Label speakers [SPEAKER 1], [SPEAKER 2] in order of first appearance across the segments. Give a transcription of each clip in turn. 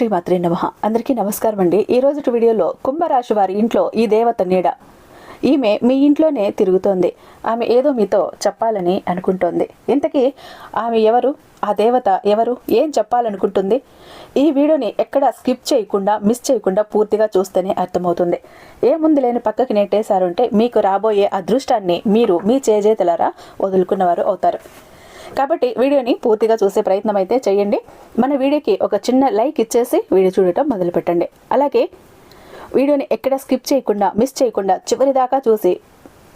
[SPEAKER 1] శ్రీమాత్రి నమ. అందరికీ నమస్కారం అండి ఈ రోజు వీడియోలో కుంభరాశి వారి ఇంట్లో ఈ దేవత నీడ. ఈమె మీ ఇంట్లోనే తిరుగుతోంది. ఆమె ఏదో మీతో చెప్పాలని అనుకుంటోంది. ఇంతకీ ఆమె ఎవరు? ఆ దేవత ఎవరు? ఏం చెప్పాలనుకుంటుంది? ఈ వీడియోని ఎక్కడ స్కిప్ చేయకుండా మిస్ చేయకుండా పూర్తిగా చూస్తేనే అర్థమవుతుంది. ఏముంది లేని పక్కకి నెట్టేశారు అంటే మీకు రాబోయే అదృష్టాన్ని మీరు మీ చేజేతలరా వదులుకున్నవారు అవుతారు. కాబట్టి వీడియోని పూర్తిగా చూసే ప్రయత్నం అయితే చేయండి. మన వీడియోకి ఒక చిన్న లైక్ ఇచ్చేసి వీడియో చూడటం మొదలు పెట్టండి అలాగే వీడియోని ఎక్కడ స్కిప్ చేయకుండా మిస్ చేయకుండా చివరి దాకా చూసి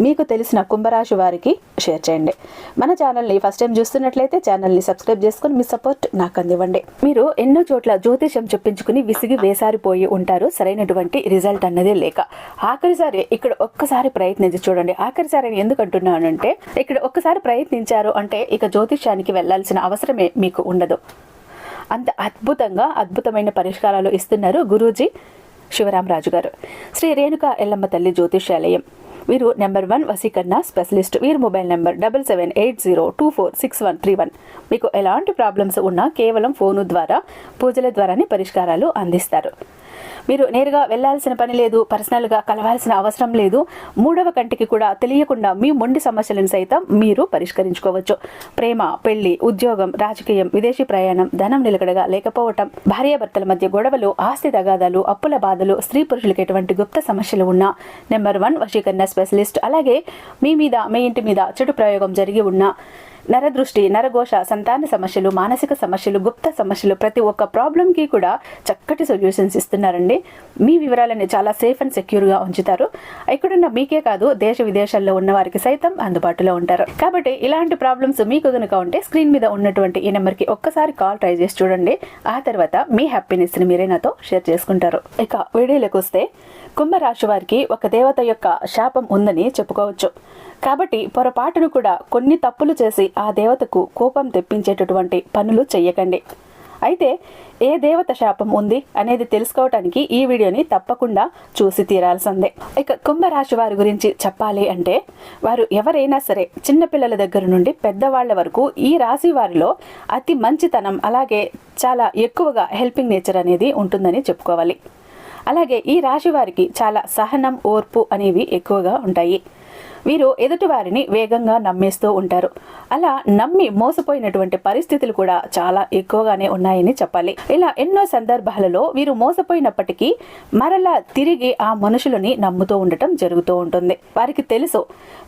[SPEAKER 1] మీకు తెలిసిన కుంభరాశి వారికి షేర్ చేయండి. మన ఛానల్ని ఫస్ట్ టైం చూస్తున్నట్లయితే ఛానల్ని సబ్స్క్రైబ్ చేసుకుని మీ సపోర్ట్ నాకు అందివ్వండి. మీరు ఎన్నో చోట్ల జ్యోతిషం చెప్పించుకుని విసిగి వేసారిపోయి ఉంటారు. సరైనటువంటి రిజల్ట్ అన్నదే లేక. ఆఖరిసారి ఇక్కడ ఒక్కసారి ప్రయత్నించి చూడండి. ఆఖరిసారి అని ఎందుకు అంటున్నానంటే ఇక్కడ ఒక్కసారి ప్రయత్నించారు అంటే ఇక జ్యోతిష్యానికి వెళ్ళాల్సిన అవసరమే మీకు ఉండదు. అంత అద్భుతంగా అద్భుతమైన పరిష్కారాలు ఇస్తున్నారు గురూజీ శివరామరాజు గారు. శ్రీ రేణుక ఎల్లమ్మ తల్లి జ్యోతిష్యాలయం. వీరు నెంబర్ వన్ వసీకరణ స్పెషలిస్ట్. వీరి mobile number double seven eight zero two four six one three one. మీకు ఎలాంటి ప్రాబ్లమ్స్ ఉన్నా కేవలం ఫోను ద్వారా పూజల ద్వారానే పరిష్కారాలు అందిస్తారు. మీరు నేరుగా వెళ్ళాల్సిన పని లేదు పర్సనల్గా కలవాల్సిన అవసరం లేదు. మూడవ కంటికి కూడా తెలియకుండా మీ మొండి సమస్యలను సైతం మీరు పరిష్కరించుకోవచ్చు. ప్రేమ పెళ్ళి ఉద్యోగం రాజకీయం విదేశీ ప్రయాణం ధనం నిలకడగా లేకపోవటం భార్యాభర్తల మధ్య గొడవలు ఆస్తి తగాదాలు అప్పుల బాధలు స్త్రీ పురుషులకు ఎటువంటి గుప్త సమస్యలు ఉన్నా నెంబర్ వన్ వశీకరణ స్పెషలిస్ట్ అలాగే మీ మీద మీ ఇంటి మీద చెడు ప్రయోగం జరిగి ఉన్నా నరదృష్టి నరఘోష సంతాన సమస్యలు మానసిక సమస్యలు గుప్త సమస్యలు ప్రతి ఒక్క ప్రాబ్లంకి కూడా చక్కటి సొల్యూషన్స్ ఇస్తున్నారండి. మీ వివరాలని చాలా సేఫ్ అండ్ సెక్యూర్గా ఉంచుతారు. ఇక్కడున్న మీకే కాదు దేశ విదేశాల్లో ఉన్న వారికి సైతం అందుబాటులో ఉంటారు. కాబట్టి ఇలాంటి ప్రాబ్లమ్స్ మీకు కనుక ఉంటే స్క్రీన్ మీద ఉన్నటువంటి ఈ నెంబర్కి ఒక్కసారి కాల్ ట్రై చేసి చూడండి. ఆ తర్వాత మీ హ్యాపీనెస్ని మీరే నాతో షేర్ చేసుకుంటారు. ఇక వీడియోలోకి వస్తే కుంభరాశి వారికి ఒక దేవత యొక్క శాపం ఉందని చెప్పుకోవచ్చు. కాబట్టి పొరపాటును కూడా కొన్ని తప్పులు చేసి ఆ దేవతకు కోపం తెప్పించేటటువంటి పనులు చెయ్యకండి. అయితే ఏ దేవత శాపం ఉంది అనేది తెలుసుకోవటానికి ఈ వీడియోని తప్పకుండా చూసి తీరాల్సిందే. ఇక కుంభరాశి వారి గురించి చెప్పాలి అంటే వారు ఎవరైనా సరే చిన్నపిల్లల దగ్గర నుండి పెద్దవాళ్ళ వరకు ఈ రాశి వారిలో అతి మంచితనం అలాగే చాలా ఎక్కువగా హెల్పింగ్ నేచర్ అనేది ఉంటుందని చెప్పుకోవాలి. అలాగే ఈ రాశి వారికి చాలా సహనం ఓర్పు అనేవి ఎక్కువగా ఉంటాయి. వీరు ఎదుటి వారిని వేగంగా నమ్మేస్తూ ఉంటారు. అలా నమ్మి మోసపోయినటువంటి పరిస్థితులు కూడా చాలా ఎక్కువగానే ఉన్నాయని చెప్పాలి. ఇలా ఎన్నో సందర్భాలలో వీరు మోసపోయినప్పటికీ మరలా తిరిగి ఆ మనుషులని నమ్ముతూ ఉండటం జరుగుతూ ఉంటుంది. వారికి తెలుసు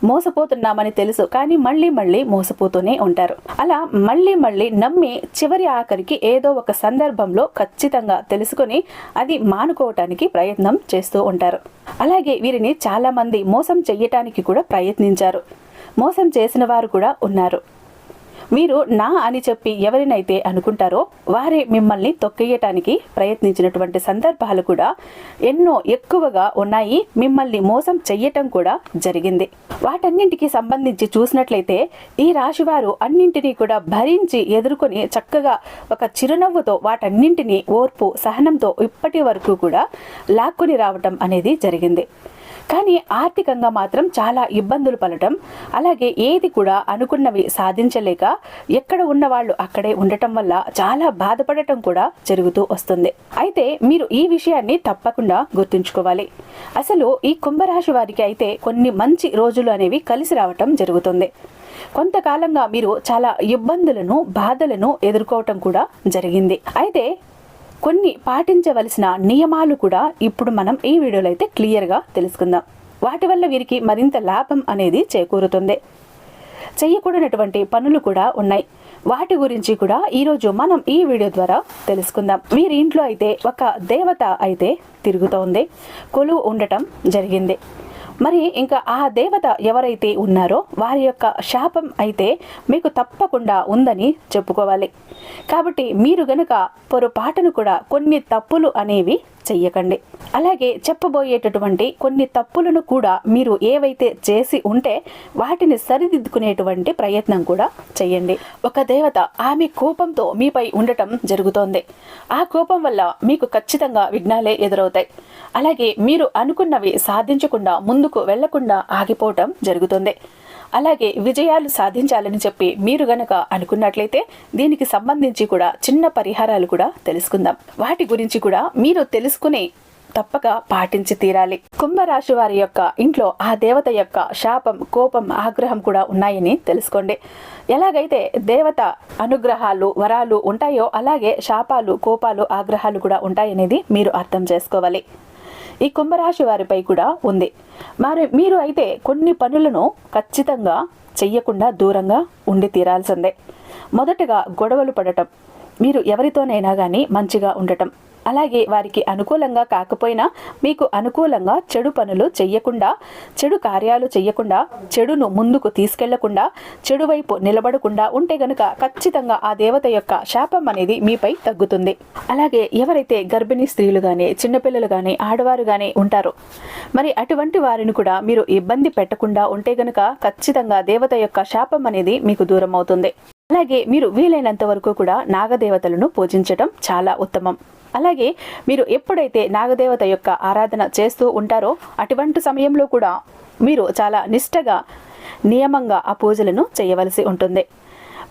[SPEAKER 1] మోసపోతున్నామని తెలుసు కానీ మళ్ళీ మళ్ళీ మోసపోతూనే ఉంటారు. అలా మళ్ళీ మళ్ళీ నమ్మి చివరి ఆఖరికి ఏదో ఒక సందర్భంలో ఖచ్చితంగా తెలుసుకొని అది మానుకోవటానికి ప్రయత్నం చేస్తూ ఉంటారు. అలాగే వీరిని చాలా మంది మోసం చెయ్యటానికి కూడా ప్రయత్నించారు. మోసం చేసిన వారు కూడా ఉన్నారు. మీరు నా అని చెప్పి ఎవరినైతే అనుకుంటారో వారే మిమ్మల్ని తొక్కేయటానికి ప్రయత్నించినటువంటి సందర్భాలు కూడా ఎన్నో ఎక్కువగా ఉన్నాయి. మిమ్మల్ని మోసం చెయ్యటం కూడా జరిగింది. వాటన్నింటికి సంబంధించి చూసినట్లయితే ఈ రాశివారు అన్నింటినీ కూడా భరించి ఎదుర్కొని చక్కగా ఒక చిరునవ్వుతో వాటన్నింటినీ ఓర్పు సహనంతో ఇప్పటి వరకు కూడా లాక్కుని రావటం అనేది జరిగింది. కానీ ఆర్థికంగా మాత్రం చాలా ఇబ్బందులు పడటం అలాగే ఏది కూడా అనుకున్నవి సాధించలేక ఎక్కడ ఉన్న వాళ్ళు అక్కడే ఉండటం వల్ల చాలా బాధపడటం కూడా జరుగుతూ వస్తుంది. అయితే మీరు ఈ విషయాన్ని తప్పకుండా గుర్తుంచుకోవాలి. అసలు ఈ కుంభరాశి వారికి అయితే కొన్ని మంచి రోజులు అనేవి కలిసి రావటం జరుగుతుంది. కొంతకాలంగా మీరు చాలా ఇబ్బందులను బాధలను ఎదుర్కోవటం కూడా జరిగింది. అయితే కొన్ని పాటించవలసిన నియమాలు కూడా ఇప్పుడు మనం ఈ వీడియోలో అయితే క్లియర్గా తెలుసుకుందాం. వాటి వల్ల వీరికి మరింత లాభం అనేది చేకూరుతుంది. చేయకూడనటువంటి పనులు కూడా ఉన్నాయి. వాటి గురించి కూడా ఈరోజు మనం ఈ వీడియో ద్వారా తెలుసుకుందాం. వీరి ఇంట్లో అయితే ఒక దేవత అయితే తిరుగుతోంది. కొలువు ఉండటం జరిగింది. మరి ఇంకా ఆ దేవత ఎవరైతే ఉన్నారో వారి యొక్క శాపం అయితే మీకు తప్పకుండా ఉందని చెప్పుకోవాలి. కాబట్టి మీరు గనక పొరపాటును కూడా కొన్ని తప్పులు అనేవి చెయ్యకండి. అలాగే చెప్పబోయేటటువంటి కొన్ని తప్పులను కూడా మీరు ఏవైతే చేసి ఉంటే వాటిని సరిదిద్దుకునేటువంటి ప్రయత్నం కూడా చేయండి ఒక దేవత ఆమె కోపంతో మీపై ఉండటం జరుగుతోంది. ఆ కోపం వల్ల మీకు ఖచ్చితంగా విఘ్నాలే ఎదురవుతాయి. అలాగే మీరు అనుకున్నవి సాధించకుండా ముందుకు వెళ్ళకుండా ఆగిపోవటం జరుగుతుంది. అలాగే విజయాలు సాధించాలని చెప్పి మీరు గనక అనుకున్నట్లయితే దీనికి సంబంధించి కూడా చిన్న పరిహారాలు కూడా తెలుసుకుందాం. వాటి గురించి కూడా మీరు తెలుసుకునే తప్పక పాటించి తీరాలి. కుంభరాశి వారి యొక్క ఇంట్లో ఆ దేవత యొక్క శాపం కోపం ఆగ్రహం కూడా ఉన్నాయని తెలుసుకోండి. ఎలాగైతే దేవత అనుగ్రహాలు వరాలు ఉంటాయో అలాగే శాపాలు కోపాలు ఆగ్రహాలు కూడా ఉంటాయనేది మీరు అర్థం చేసుకోవాలి. ఈ కుంభరాశి వారిపై కూడా ఉంది. మరి మీరు అయితే కొన్ని పనులను ఖచ్చితంగా చెయ్యకుండా దూరంగా ఉండి తీరాల్సిందే. మొదటగా గొడవలు పడటం. మీరు ఎవరితోనైనా కానీ మంచిగా ఉండటం. అలాగే వారికి అనుకూలంగా కాకపోయినా మీకు అనుకూలంగా చెడు పనులు చెయ్యకుండా చెడు కార్యాలు చెయ్యకుండా చెడును ముందుకు తీసుకెళ్ళకుండా చెడు వైపు నిలబడకుండా ఉంటే గనుక ఖచ్చితంగా ఆ దేవత యొక్క శాపం అనేది మీపై తగ్గుతుంది. అలాగే ఎవరైతే గర్భిణీ స్త్రీలు కానీ చిన్నపిల్లలు కానీ ఆడవారు కానీ ఉంటారో మరి అటువంటి వారిని కూడా మీరు ఇబ్బంది పెట్టకుండా ఉంటే గనుక ఖచ్చితంగా దేవత యొక్క శాపం అనేది మీకు దూరం అవుతుంది అలాగే మీరు వీలైనంత వరకు కూడా నాగదేవతలను పూజించడం చాలా ఉత్తమం. అలాగే మీరు ఎప్పుడైతే నాగదేవత యొక్క ఆరాధన చేస్తూ ఉంటారో అటువంటి సమయంలో కూడా మీరు చాలా నిష్టగా నియమంగా ఆ పూజలను చేయవలసి ఉంటుంది.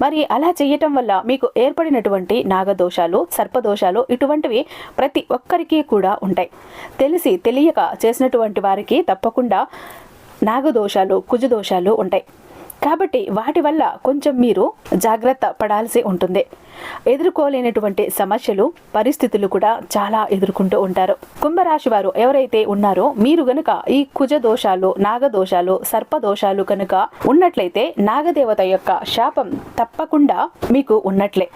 [SPEAKER 1] మరి అలా చేయటం వల్ల మీకు ఏర్పడినటువంటి నాగదోషాలు సర్పదోషాలు ఇటువంటివి ప్రతి ఒక్కరికి కూడా ఉంటాయి. తెలిసి తెలియక చేసినటువంటి వారికి తప్పకుండా నాగదోషాలు కుజదోషాలు ఉంటాయి. కాబట్టి వాటి వల్ల కొంచెం మీరు జాగ్రత్త పడాల్సి ఉంటుంది. ఎదుర్కోలేనటువంటి సమస్యలు పరిస్థితులు కూడా చాలా ఎదుర్కొంటూ ఉంటారు. కుంభరాశి వారు ఎవరైతే ఉన్నారో మీరు గనుక ఈ కుజ దోషాలు నాగదోషాలు సర్పదోషాలు కనుక ఉన్నట్లయితే నాగదేవత యొక్క శాపం తప్పకుండా మీకు ఉన్నట్లే.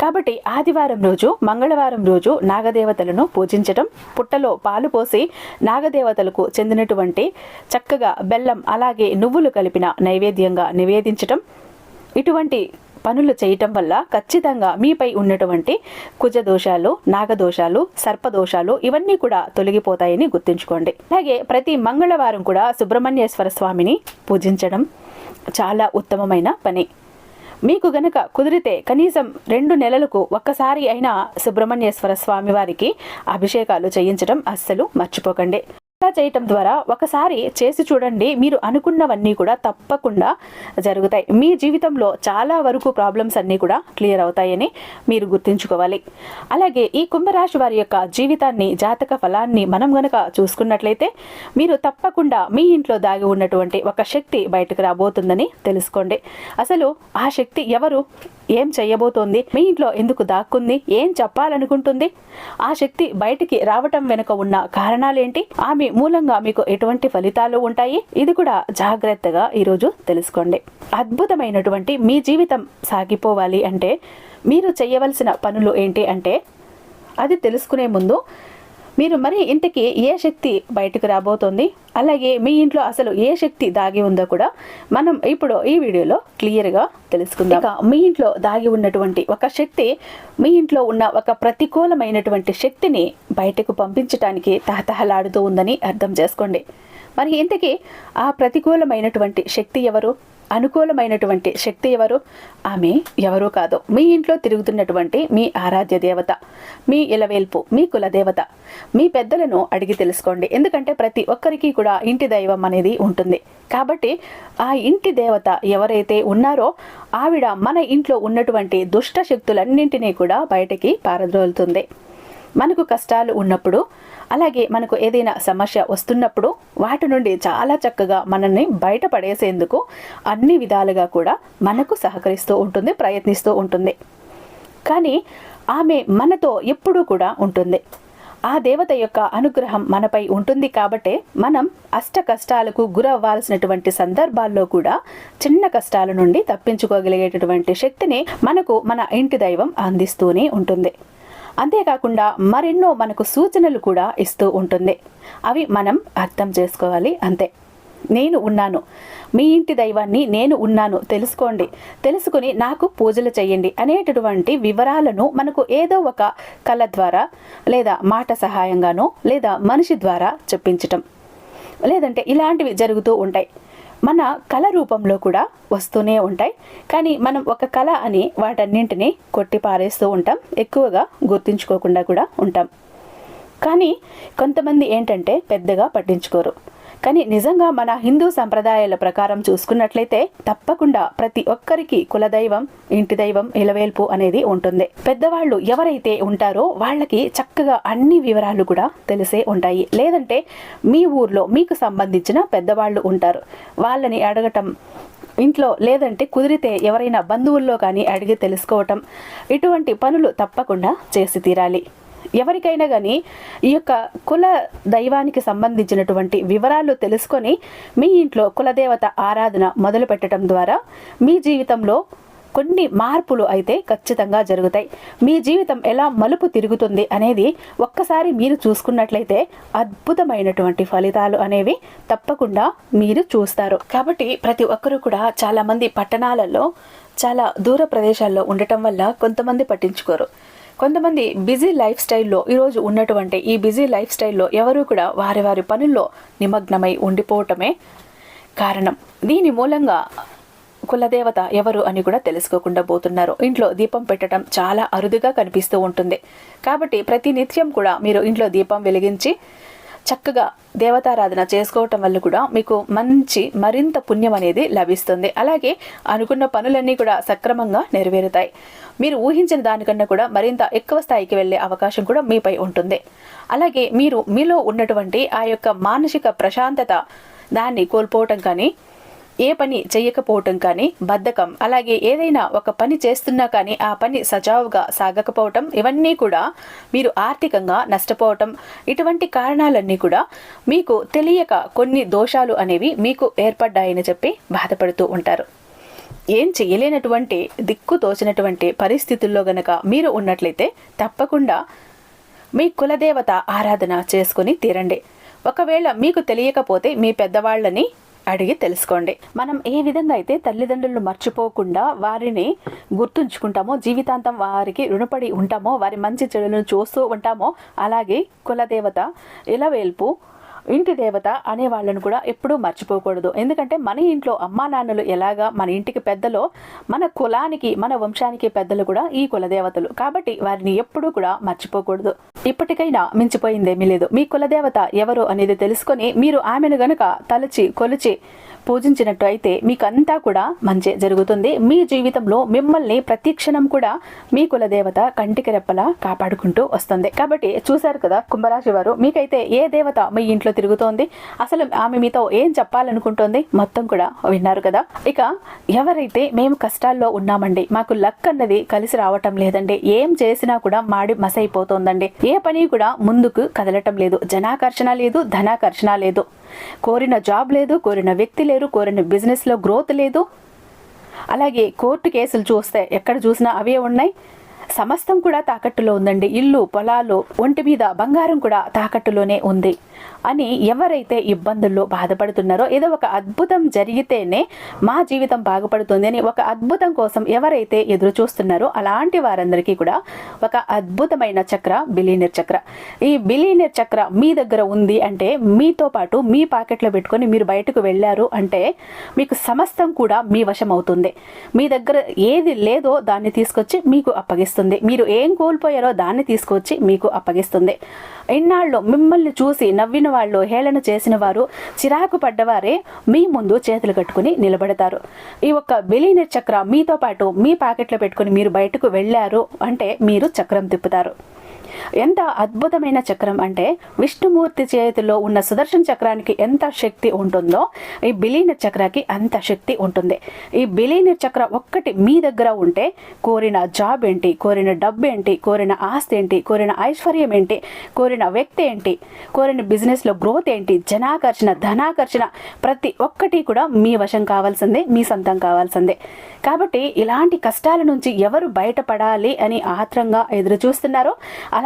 [SPEAKER 1] కాబట్టి ఆదివారం రోజు మంగళవారం రోజు నాగదేవతలను పూజించటం పుట్టలో పాలు పోసి నాగదేవతలకు చెందినటువంటి చక్కగా బెల్లం అలాగే నువ్వులు కలిపిన నైవేద్యంగా నివేదించటం ఇటువంటి పనులు చేయటం వల్ల ఖచ్చితంగా మీపై ఉన్నటువంటి కుజదోషాలు నాగదోషాలు సర్పదోషాలు ఇవన్నీ కూడా తొలగిపోతాయని గుర్తుంచుకోండి. అలాగే ప్రతి మంగళవారం కూడా సుబ్రహ్మణ్యేశ్వర స్వామిని పూజించడం చాలా ఉత్తమమైన పని. మీకు గనక కుదిరితే కనీసం రెండు నెలలకు ఒక్కసారి అయినా సుబ్రహ్మణ్యేశ్వర స్వామి వారికి అభిషేకాలు చేయించడం అస్సలు మర్చిపోకండి. ఇలా చేయటం ద్వారా ఒకసారి చేసి చూడండి మీరు అనుకున్నవన్నీ కూడా తప్పకుండా జరుగుతాయి. మీ జీవితంలో చాలా వరకు ప్రాబ్లమ్స్ అన్నీ కూడా క్లియర్ అవుతాయని మీరు గుర్తుంచుకోవాలి. అలాగే ఈ కుంభరాశి వారి యొక్క జీవితాన్ని జాతక ఫలాన్ని మనం గనక చూసుకున్నట్లయితే మీరు తప్పకుండా మీ ఇంట్లో దాగి ఉన్నటువంటి ఒక శక్తి బయటకు రాబోతుందని తెలుసుకోండి. అసలు ఆ శక్తి ఎవరు? ఏం చెయ్యబోతోంది? మీ ఇంట్లో ఎందుకు దాక్కుంది? ఏం చెప్పాలనుకుంటుంది? ఆ శక్తి బయటికి రావటం వెనుక ఉన్న కారణాలేంటి? ఆమె మూలంగా మీకు ఎటువంటి ఫలితాలు ఉంటాయి? ఇది కూడా జాగ్రత్తగా ఈరోజు తెలుసుకోండి. అద్భుతమైనటువంటి మీ జీవితం సాగిపోవాలి అంటే మీరు చేయవలసిన పనులు ఏంటి అంటే అది తెలుసుకునే ముందు మీరు మరి ఇంతకీ ఏ శక్తి బయటకు రాబోతోంది? అలాగే మీ ఇంట్లో అసలు ఏ శక్తి దాగి ఉందో కూడా మనం ఇప్పుడు ఈ వీడియోలో క్లియర్గా తెలుసుకుందాం. మీ ఇంట్లో దాగి ఉన్నటువంటి ఒక శక్తి మీ ఇంట్లో ఉన్న ఒక ప్రతికూలమైనటువంటి శక్తిని బయటకు పంపించడానికి తహతహలాడుతూ ఉందని అర్థం చేసుకోండి. మరి ఇంతకీ ఆ ప్రతికూలమైనటువంటి శక్తి ఎవరు? అనుకూలమైనటువంటి శక్తి ఎవరు? ఆమె ఎవరూ కాదు. మీ ఇంట్లో తిరుగుతున్నటువంటి మీ ఆరాధ్య దేవత మీ ఇలవేల్పు మీ కులదేవత మీ పెద్దలను అడిగి తెలుసుకోండి. ఎందుకంటే ప్రతి ఒక్కరికి కూడా ఇంటి దైవం అనేది ఉంటుంది. కాబట్టి ఆ ఇంటి దేవత ఎవరైతే ఉన్నారో ఆవిడ మన ఇంట్లో ఉన్నటువంటి దుష్ట శక్తులన్నింటినీ కూడా బయటికి పారద్రోలుతుంది. మనకు కష్టాలు ఉన్నప్పుడు అలాగే మనకు ఏదైనా సమస్య వస్తున్నప్పుడు వాటి నుండి చాలా చక్కగా మనల్ని బయటపడేసేందుకు అన్ని విధాలుగా కూడా మనకు సహకరిస్తూ ఉంటుంది ప్రయత్నిస్తూ ఉంటుంది. కానీ ఆమె మనతో ఎప్పుడూ కూడా ఉంటుంది. ఆ దేవత యొక్క అనుగ్రహం మనపై ఉంటుంది కాబట్టే మనం అష్ట కష్టాలకు గురవ్వాల్సినటువంటి సందర్భాల్లో కూడా చిన్న కష్టాల నుండి తప్పించుకోగలిగేటటువంటి శక్తిని మనకు మన ఇంటి దైవం అందిస్తూనే ఉంటుంది. అంతేకాకుండా మరెన్నో మనకు సూచనలు కూడా ఇస్తూ ఉంటుంది. అవి మనం అర్థం చేసుకోవాలి అంతే. నేను ఉన్నాను. మీ ఇంటి దైవాన్ని నేను ఉన్నాను. తెలుసుకోండి. తెలుసుకుని నాకు పూజలు చేయండి అనేటటువంటి వివరాలను మనకు ఏదో ఒక కళ ద్వారా లేదా మాట సహాయంగానో లేదా మనిషి ద్వారా చెప్పించటం. లేదంటే ఇలాంటివి జరుగుతూ ఉంటాయి. మన కళ రూపంలో కూడా వస్తూనే ఉంటాయి. కానీ మనం ఒక కళ అని వాటన్నింటినీ కొట్టి పారేస్తూ ఉంటాం. ఎక్కువగా గుర్తుంచుకోకుండా కూడా ఉంటాం. కానీ కొంతమంది ఏంటంటే పెద్దగా పట్టించుకోరు. కానీ నిజంగా మన హిందూ సంప్రదాయాల ప్రకారం చూసుకున్నట్లయితే తప్పకుండా ప్రతి ఒక్కరికి కులదైవం ఇంటి దైవం ఇలవేల్పు అనేది ఉంటుంది. పెద్దవాళ్ళు ఎవరైతే ఉంటారో వాళ్ళకి చక్కగా అన్ని వివరాలు కూడా తెలిసే ఉంటాయి. లేదంటే మీ ఊర్లో మీకు సంబంధించిన పెద్దవాళ్ళు ఉంటారు. వాళ్ళని అడగటం ఇంట్లో లేదంటే కుదిరితే ఎవరైనా బంధువుల్లో కానీ అడిగి తెలుసుకోవటం ఇటువంటి పనులు తప్పకుండా చేసి తీరాలి. ఎవరికైనా కానీ ఈ యొక్క కుల దైవానికి సంబంధించినటువంటి వివరాలు తెలుసుకొని మీ ఇంట్లో కులదేవత ఆరాధన మొదలు పెట్టడం ద్వారా మీ జీవితంలో కొన్ని మార్పులు అయితే ఖచ్చితంగా జరుగుతాయి. మీ జీవితం ఎలా మలుపు తిరుగుతుంది అనేది ఒక్కసారి మీరు చూసుకున్నట్లయితే అద్భుతమైనటువంటి ఫలితాలు అనేవి తప్పకుండా మీరు చూస్తారు. కాబట్టి ప్రతి ఒక్కరూ కూడా చాలామంది పట్టణాలలో చాలా దూర ప్రదేశాల్లో ఉండటం వల్ల కొంతమంది పట్టించుకోరు. కొంతమంది బిజీ లైఫ్ స్టైల్లో ఈరోజు ఉన్నటువంటి ఈ బిజీ లైఫ్ స్టైల్లో ఎవరు కూడా వారి వారి పనుల్లో నిమగ్నమై ఉండిపోవటమే కారణం. దీని మూలంగా కులదేవత ఎవరు అని కూడా తెలుసుకోకుండా పోతున్నారు. ఇంట్లో దీపం పెట్టడం చాలా అరుదుగా కనిపిస్తూ ఉంటుంది. కాబట్టి ప్రతి నిత్యం కూడా మీరు ఇంట్లో దీపం వెలిగించి చక్కగా దేవతారాధన చేసుకోవటం వల్ల కూడా మీకు మంచి మరింత పుణ్యం అనేది లభిస్తుంది. అలాగే అనుకున్న పనులన్నీ కూడా సక్రమంగా నెరవేరుతాయి. మీరు ఊహించిన దానికన్నా కూడా మరింత ఎక్కువ స్థాయికి వెళ్ళే అవకాశం కూడా మీపై ఉంటుంది. అలాగే మీరు మీలో ఉన్నటువంటి ఆ యొక్క మానసిక ప్రశాంతత దాన్ని కోల్పోవటం కానీ ఏ పని చేయకపోవటం కానీ బద్ధకం అలాగే ఏదైనా ఒక పని చేస్తున్నా కానీ ఆ పని సజావుగా సాగకపోవటం ఇవన్నీ కూడా మీరు ఆర్థికంగా నష్టపోవటం ఇటువంటి కారణాలన్నీ కూడా మీకు తెలియక కొన్ని దోషాలు అనేవి మీకు ఏర్పడ్డాయని చెప్పి బాధపడుతూ ఉంటారు. ఏం చేయలేనటువంటి దిక్కు తోచినటువంటి పరిస్థితుల్లో గనక మీరు ఉన్నట్లయితే తప్పకుండా మీ కులదేవత ఆరాధన చేసుకుని తీరండి. ఒకవేళ మీకు తెలియకపోతే మీ పెద్దవాళ్ళని అడిగి తెలుసుకోండి. మనం ఏ విధంగా అయితే తల్లిదండ్రులు మర్చిపోకుండా వారిని గుర్తుంచుకుంటామో జీవితాంతం వారికి రుణపడి ఉంటామో వారి మంచి చెడులను చూస్తూ ఉంటామో అలాగే కులదేవత ఇలవేల్పు ఇంటి దేవత అనే వాళ్ళను కూడా ఎప్పుడూ మర్చిపోకూడదు. ఎందుకంటే మన ఇంట్లో అమ్మా నాన్నలు ఎలాగా మన ఇంటికి పెద్దలో మన కులానికి మన వంశానికి పెద్దలు కూడా ఈ కులదేవతలు కాబట్టి వారిని ఎప్పుడూ కూడా మర్చిపోకూడదు. ఇప్పటికైనా మించిపోయిందేమీ లేదు. మీ కులదేవత ఎవరు అనేది తెలుసుకొని మీరు ఆమెను గనక తలచి కొలిచి పూజించినట్టు అయితే మీకంతా కూడా మంచి జరుగుతుంది. మీ జీవితంలో మిమ్మల్ని ప్రతిక్షణం కూడా మీ కులదేవత కంటికి రెప్పలా కాపాడుకుంటూ వస్తుంది. కాబట్టి చూశారు కదా కుంభరాశి వారు మీకైతే ఏ దేవత మీ ఇంట్లో తిరుగుతోంది. అసలు ఆమె మీతో ఏం చెప్పాలనుకుంటోంది మొత్తం కూడా విన్నారు కదా. ఇక ఎవరైతే మేము కష్టాల్లో ఉన్నామండి మాకు లక్ అన్నది కలిసి రావటం లేదండి ఏం చేసినా కూడా మాడి మసైపోతోందండి. ఏ పని కూడా ముందుకు కదలటం లేదు జనాకర్షణ లేదు ధనాకర్షణ లేదు. కోరిన జాబ్ లేదు కోరిన వ్యక్తి లేరు కోరిన బిజినెస్లో గ్రోత్ లేదు. అలాగే కోర్టు కేసులు చూస్తే ఎక్కడ చూసినా అవే ఉన్నాయి. సమస్తం కూడా తాకట్టులో ఉందండి. ఇల్లు పొలాలు ఒంటి మీద బంగారం కూడా తాకట్టులోనే ఉంది అని ఎవరైతే ఇబ్బందుల్లో బాధపడుతున్నారో ఏదో ఒక అద్భుతం జరిగితేనే మా జీవితం బాగుపడుతుంది అని ఒక అద్భుతం కోసం ఎవరైతే ఎదురు చూస్తున్నారో అలాంటి వారందరికీ కూడా ఒక అద్భుతమైన చక్ర బిలీనియర్ చక్ర. ఈ బిలీనియర్ చక్ర మీ దగ్గర ఉంది అంటే మీతో పాటు మీ పాకెట్లో పెట్టుకొని మీరు బయటకు వెళ్ళారు అంటే మీకు సమస్తం కూడా మీ వశం అవుతుంది మీ దగ్గర ఏది లేదో దాన్ని తీసుకొచ్చి మీకు అప్పగిస్తుంది. మీరు ఏం కోల్పోయారో దాన్ని తీసుకొచ్చి మీకు అప్పగిస్తుంది. ఎన్నాళ్ళు మిమ్మల్ని చూసి నవ్విన వాళ్ళు హేళన చేసిన వారు చిరాకు పడ్డవారే మీ ముందు చేతులు కట్టుకుని నిలబడతారు. ఈ ఒక్క బిలీనర్ చక్ర మీతో పాటు మీ పాకెట్లో పెట్టుకుని మీరు బయటకు వెళ్ళారు అంటే మీరు చక్రం తిప్పుతారు. ఎంత అద్భుతమైన చక్రం అంటే విష్ణుమూర్తి చేతిలో ఉన్న సుదర్శన చక్రానికి ఎంత శక్తి ఉంటుందో ఈ బిలీన చక్రకి అంత శక్తి ఉంటుంది. ఈ బిలీన చక్ర ఒక్కటి మీ దగ్గర ఉంటే కోరిన జాబ్ ఏంటి కోరిన డబ్బు ఏంటి కోరిన ఆస్తి ఏంటి కోరిన ఐశ్వర్యం ఏంటి కోరిన వ్యక్తి ఏంటి కోరిన బిజినెస్లో గ్రోత్ ఏంటి జనాకర్షణ ధనాకర్షణ ప్రతి ఒక్కటి కూడా మీ వశం కావాల్సిందే మీ సొంతం కావాల్సిందే. కాబట్టి ఇలాంటి కష్టాల నుంచి ఎవరు బయటపడాలి అని ఆత్రంగా ఎదురు చూస్తున్నారో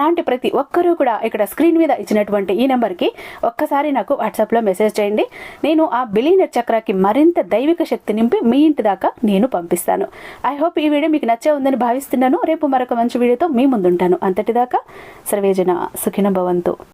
[SPEAKER 1] అలాంటి ప్రతి ఒక్కరూ కూడా ఇక్కడ స్క్రీన్ మీద ఇచ్చినటువంటి ఈ నెంబర్కి ఒక్కసారి నాకు వాట్సాప్లో మెసేజ్ చేయండి. నేను ఆ బిలీనర్ చక్రాకి మరింత దైవిక శక్తి నింపి మీ ఇంటి దాకా నేను పంపిస్తాను. ఐ హోప్ ఈ వీడియో మీకు నచ్చే ఉందని భావిస్తున్నాను. రేపు మరొక మంచి వీడియోతో మీ ముందుంటాను. అంతటిదాకా సర్వేజన సుఖిన భవంతు.